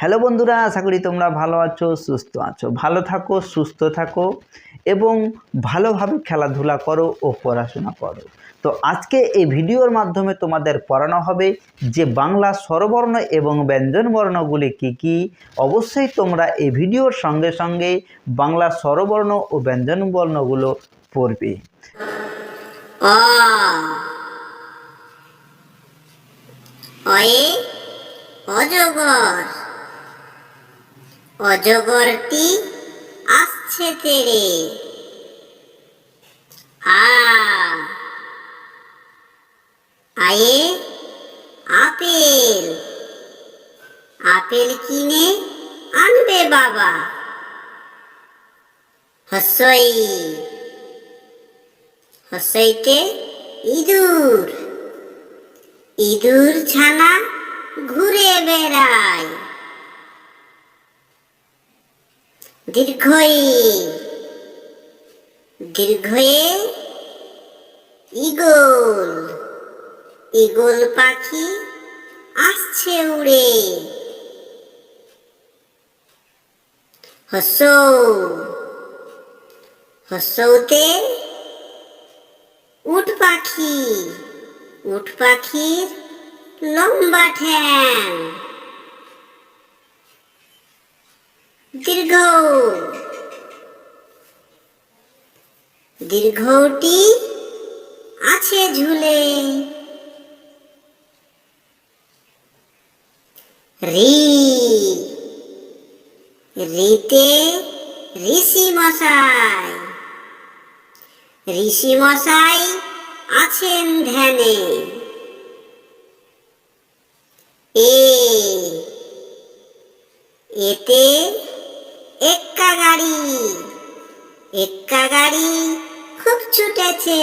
Hello বন্ধুরা, আশা করি তোমরা ভালো আছো, সুস্থ আছো। ভালো থাকো, সুস্থ থাকো এবং ভালোভাবে খেলাধুলা করো ও পড়াশোনা করো। তো আজকে এই ভিডিওর মাধ্যমে তোমাদের পড়ানো হবে যে বাংলা স্বরবর্ণ এবং ব্যঞ্জনবর্ণগুলি কি কি। অবশ্যই তোমরা এই ভিডিওর সঙ্গে সঙ্গে বাংলা স্বরবর্ণ ও ব্যঞ্জনবর্ণগুলো পড়বে। অজগর। অজগরটি আসছে তেরে। আয়ে আপেল। আপেল কিনে আনবে বাবা। হসই। হসইতে ইঁদুর। ইঁদুর ছানা ঘুরে বেড়ায়। দীর্ঘই। দীর্ঘয়ে ইগল ইগল পাখি আসছে উড়ে। হসৌ। হসৌতে উট পাখি। উট পাখির লম্বা ঠ্যাং। দীর্ঘ। দীর্ঘটি আছে ঝুলে। রি। রিতে ঋষি মশাই। ঋষি মশাই আছেন ধ্যানে। এতে এক্কা গাড়ি এক্কা গাড়ি খুব ছুটেছে।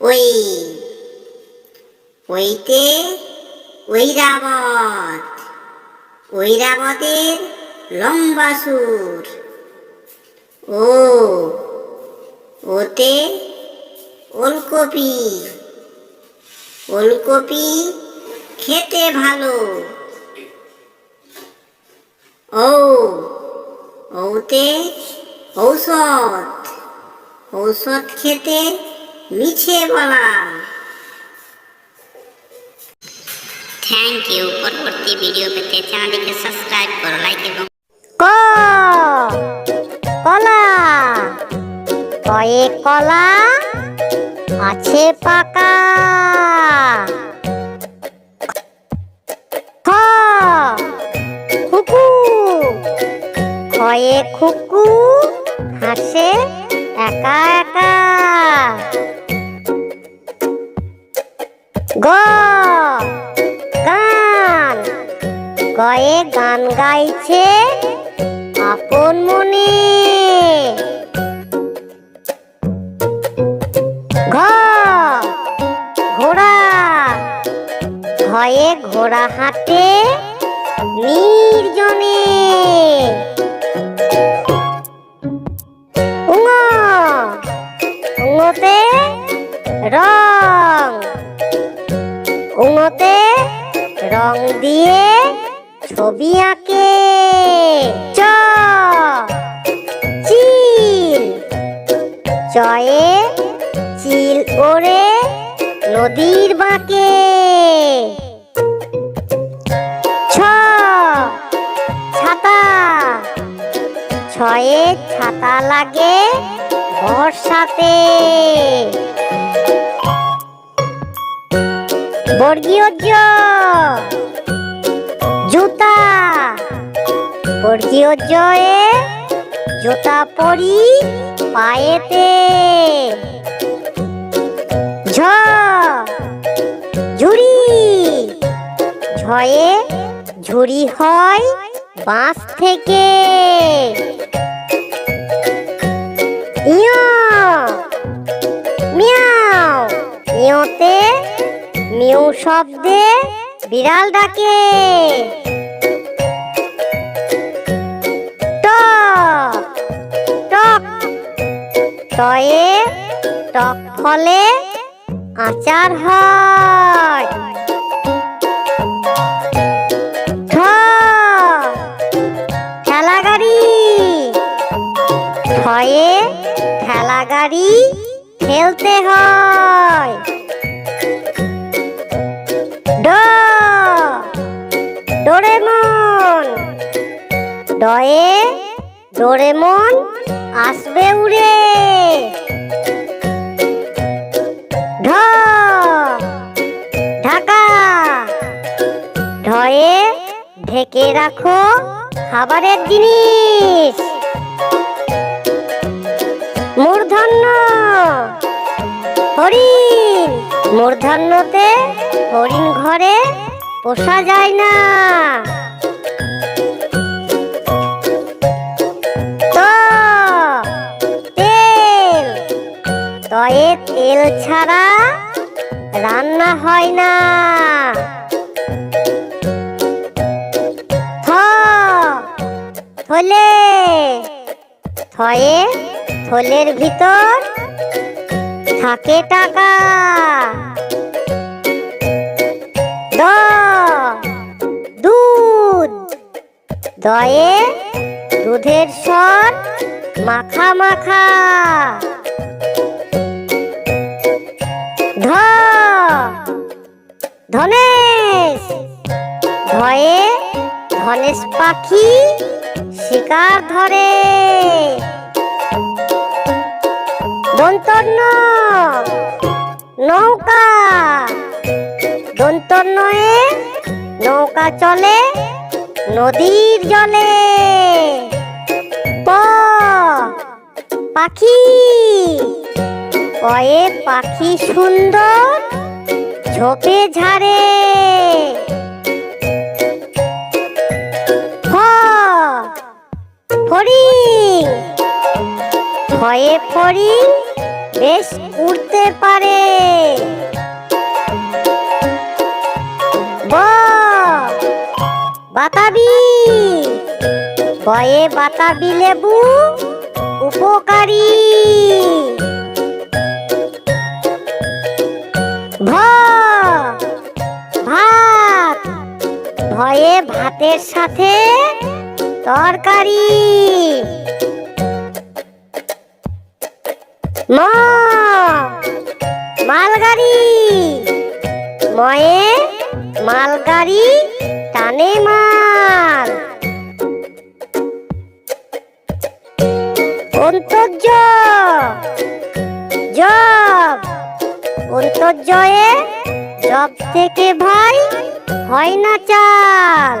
ওই, ওইতে ঐরাবত। ঐরাবতের লম্বা সুর। ও, ওতে ওলকপি। ওলকপি খেতে ভালো। ও ওতে ঔষধ। ঔষধ খেতে মিছে বলা। থ্যাংক ইউ পরবর্তী ভিডিও পেতে চ্যানেলটিকে সাবস্ক্রাইব করো লাইক এবং ক কলা। কয়ে কলা আছে পাকা। খয়ে খুকু হাসে, একা একা। গ, গান। গয়ে গান গাইছে আপন মনে। ঘ, ঘোড়া। ঘয়ে ঘোড়া হাঁটে নির্জনে। রং দিয়ে ছবি আঁকে। চ। চিল। চয়ে চিল ওড়ে নদীর বাঁকে। ছ। ছাতা। ছয়ে ছাতা লাগে বর্ষাতে। বর্গীয় জুতা। বর্গীয় জয়ে জুতা পরি পায়েতে। ঝ। ঝুড়ি। ঝয়ে ঝুড়ি হয় বাঁশ থেকে। ইয়। মেউ শব্দে বিড়াল ডাকে। টক টক, টয়ে টক ফলে আচার হয়। ঠেলা গাড়ি ঠয়ে ঠেলা গাড়ি খেলতে হয়। ডয়ে ডোরেমন আসবে উড়ে। ঢ, ঢাকা। ঢয়ে ঢেকে রাখো খাবারের জিনিস। মূর্ধন্য, হরিণ। মূর্ধন্যতে হরিণ ঘরে পোষা যায় না। তয়ে তেল ছাড়া রান্না হয় না। থ, থলে, থয়ে, থলের ভিতর থাকে টাকা। দ, দুধ, দয়ে দুধের স্বর মাখা মাখা। ধ। ধনেশ। ধয়ে ধনেশ পাখি শিকার ধরে। দন্তন্য নৌকা। দন্তন্নয়ে নৌকা চলে নদীর জলে। প। পাখি। পয়ে পাখি সুন্দর ঝোপে ঝাড়ে। ফড়িং। ভয়ে ফড়িং বেশ উড়তে পারে। বাতাবি। বয়ে বাতাবি লেবু উপকারী। ভাতের সাথে তরকারি। মালগাড়ি। ময়ে মালগাড়ি টানে মাল। অন্তর্য জব। অন্তর্জয়ে জব থেকে ভাই হয় না চাল।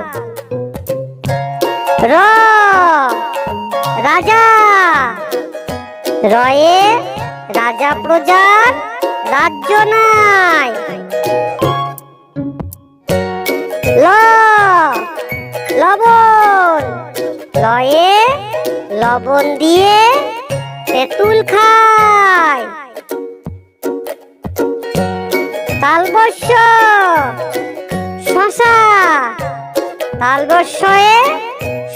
র। রাজা। রয়ে রাজা প্রজার রাজ্য নাই। ল। লবণ। লয়ে লবণ দিয়ে তেঁতুল খায়। তালবস্য শশা তালবস্যয়ে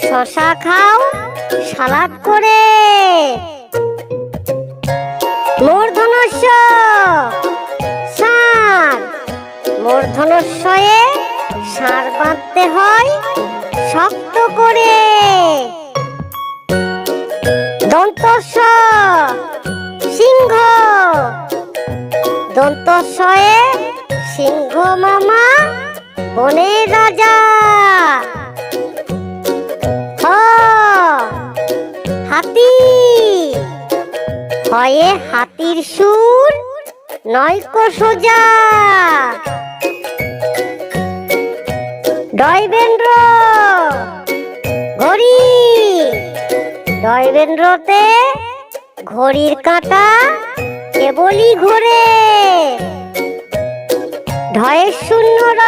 শশা খাও, সালাদ করে। মূর্ধনস্য সার। মূর্ধনস্যয়ে সার বাঁধতে হয়, শক্ত করে। দন্তস্য, সিংহ। দন্তস্বয়ে সিংহ মামা বনের রাজা। হাতি। হয়ে হাতির সুর নয়কো সোজা। ডয়বেন্দ্র, ঘড়ি। ডয়বেন্দ্রতে ঘড়ির কাঁটা কেবলই ঘোরে। ঢয়ের শূন্য র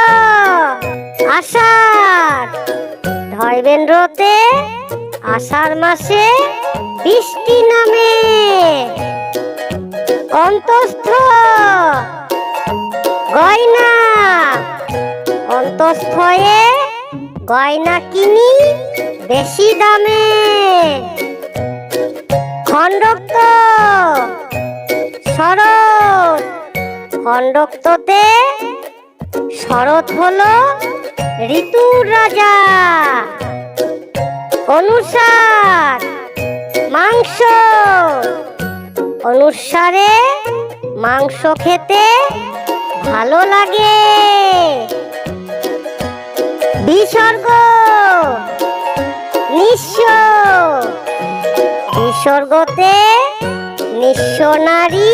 আষাঢ় ধর্মেন্দ্রতে আষাঢ় মাসে বৃষ্টি নামে। অন্তস্থ, গয়না। অন্তস্থয়ে গয়না কিনি বেশি দামে। খণ্ডক্ত, শরৎ। খণ্ডক্ততে শরৎ হলো ঋতুর রাজা। অনুসার মাংস। অনুসারে মাংস খেতে ভালো লাগে। বিসর্গ নিঃস্ব। বিসর্গতে নিঃস্ব নারী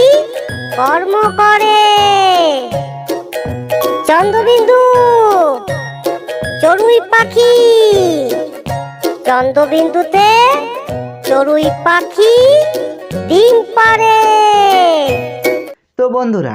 কর্ম করে। চন্দ্রবিন্দু! চড়ুই পাখি! চন্দ্রবিন্দুতে চড়ুই পাখি ডিম পারে তো বন্ধুরা